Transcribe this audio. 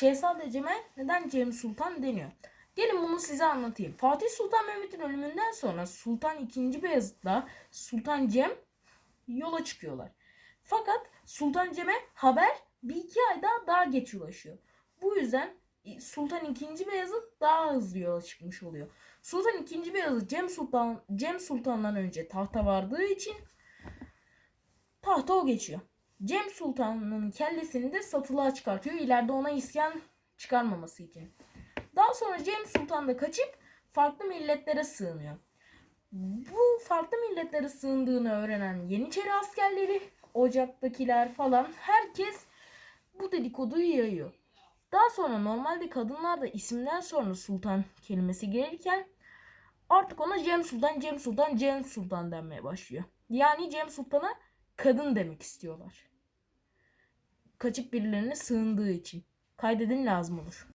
Şehzade Cem'e neden Cem Sultan deniyor? Gelin bunu size anlatayım. Fatih Sultan Mehmet'in ölümünden sonra Sultan II. Beyazıt'la Sultan Cem yola çıkıyorlar. Fakat Sultan Cem'e haber bir iki ay daha, daha geç ulaşıyor. Bu yüzden Sultan II. Beyazıt daha hızlı yola çıkmış oluyor. Sultan II. Beyazıt Cem Sultan Cem Sultan'dan önce tahta vardığı için tahta o geçiyor. Cem Sultan'ın kellesini de satılığa çıkartıyor. İleride ona isyan çıkarmaması için. Daha sonra Cem Sultan da kaçıp farklı milletlere sığınıyor. Bu farklı milletlere sığındığını öğrenen Yeniçeri askerleri, Ocak'takiler falan herkes bu dedikoduyu yayıyor. Daha sonra normalde kadınlar da isimden sonra sultan kelimesi gelirken artık ona Cem Sultan, Cem Sultan, Cem Sultan denmeye başlıyor. Yani Cem Sultan'a kadın demek istiyorlar. Kaçıp birilerine sığındığı için. Kaydedin lazım olur.